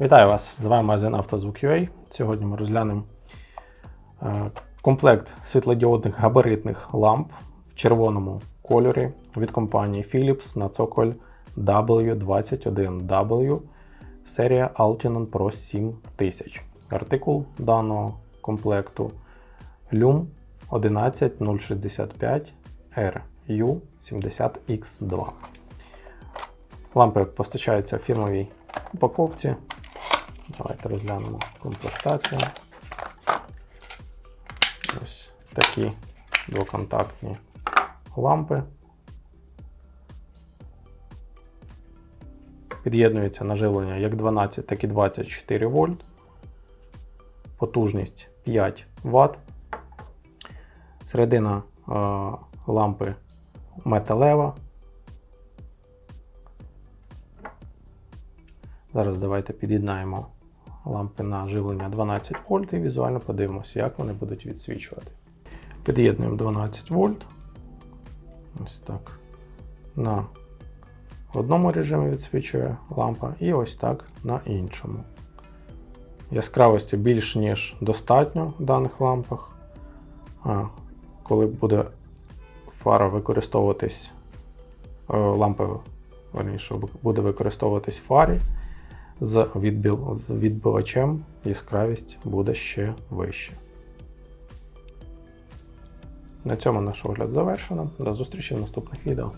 Вітаю вас! З вами магазин «Автозвук.UA». Сьогодні ми розглянемо е, комплект світлодіодних габаритних ламп в червоному кольорі від компанії Philips на цоколь W21W серія Altinon Pro 7000. Артикул даного комплекту LUM 11065 RU70X2. Лампи постачаються в фірмовій упаковці. Давайте розглянемо комплектацію. Ось такі двоконтактні лампи. Під'єднується наживлення як 12, так і 24 вольт. Потужність 5 Вт. Середина е, лампи металева. Зараз давайте під'єднаємо лампи на живлення 12 вольт і візуально подивимося, як вони будуть відсвічувати. Під'єднуємо 12 вольт. Ось так. На одному режимі відсвічує лампа, і ось так на іншому. Яскравості більш ніж достатньо в даних лампах. А коли буде фара використовуватись, е, лампа верніше, буде використовуватись в фарі з відбивачем яскравість буде ще вища. На цьому наш огляд завершено. До зустрічі в наступних відео.